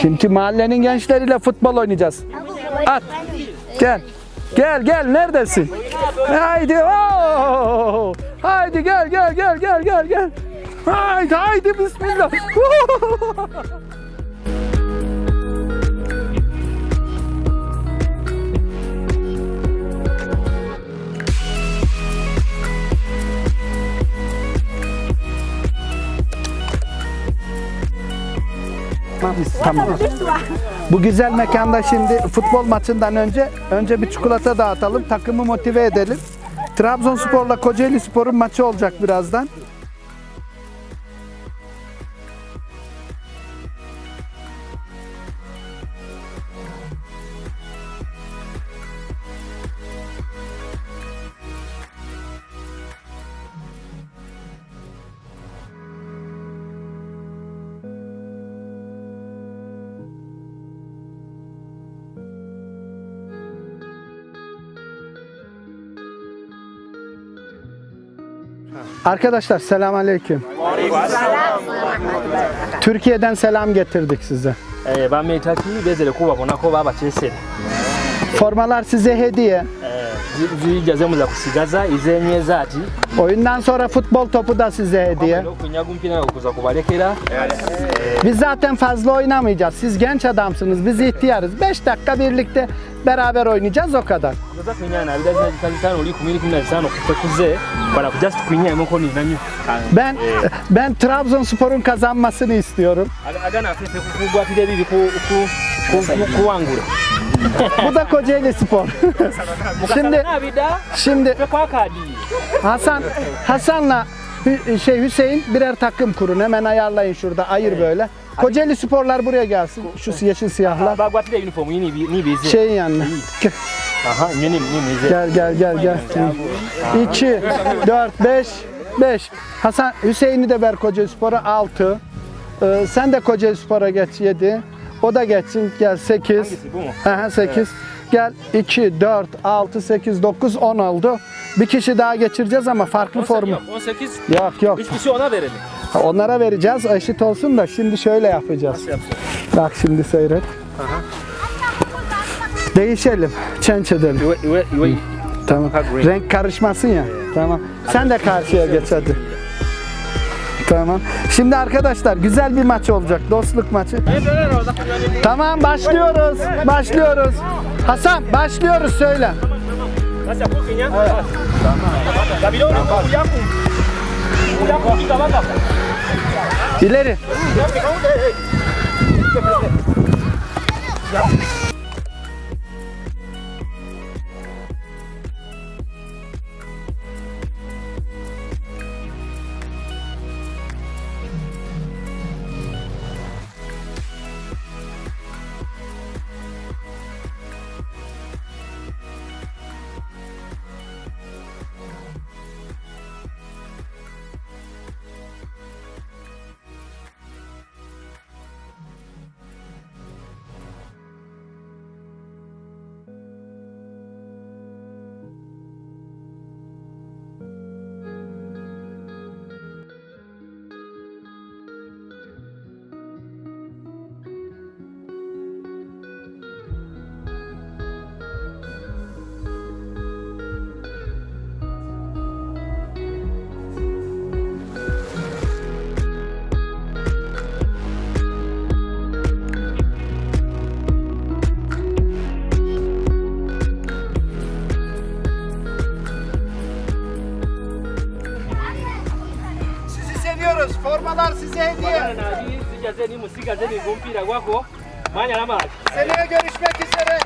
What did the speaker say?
Şimdi mahallenin gençleriyle futbol oynayacağız. At. Gel. Gel gel neredesin? Haydi. Oo! Haydi gel gel gel gel gel gel. Haydi haydi bismillah. Tamam. Bu güzel mekanda şimdi futbol maçından önce önce bir çikolata dağıtalım. Takımı motive edelim. Trabzonspor'la Kocaeli Spor'un maçı olacak birazdan. Arkadaşlar selamünaleyküm. Türkiye'den selam getirdik size. Eh, bameetaki bezere kubabonako babakesere Formalar size hediye. Zijja zemuza kusigaza iz'emyezi ati Oyundan sonra futbol topu da size hediye. Biz zaten fazla oynamayacağız. Siz genç adamsınız, biz ihtiyarız. 5 dakika birlikte beraber oynayacağız o kadar. Ben ben Trabzonspor'un kazanmasını istiyorum. Bu da Kocaeli Spor. şimdi şimdi Hasan Hasan'la Hü- şey Hüseyin birer takım kurun. Hemen ayarlayın şurada. Ayır böyle. Kocaeli Sporlar buraya gelsin. Şu yeşil siyahlar. bagwatira uniform yi nibize Şeyin yanına. aha nyo nize Gel gel gel gel. 2 4 5 5. Hasan Hüseyin'i de ver Kocaeli Spor'a 6. Ee, sen de Kocaeli Spor'a geç 7. O da geçsin. Gel 8. Hangisi, bu mu? Aha 8. Gel 2 4 6 8 9 10 oldu. Bir kişi daha geçireceğiz ama farklı formu. Yok, 18 Yok yok. üç kişi ona verelim Onlara vereceğiz eşit olsun da şimdi şöyle yapacağız. Bak şimdi seyret. Değişelim. Change edelim. Tamam. Renk karışmasın ya. Tamam. Sen de karşıya geç hadi. Tamam. Şimdi arkadaşlar güzel bir maç olacak. Dostluk maçı. Tamam başlıyoruz. Başlıyoruz. Hasan başlıyoruz söyle. İleri. Sizi seviyoruz. Formalar size hediye. Seneye görüşmek üzere.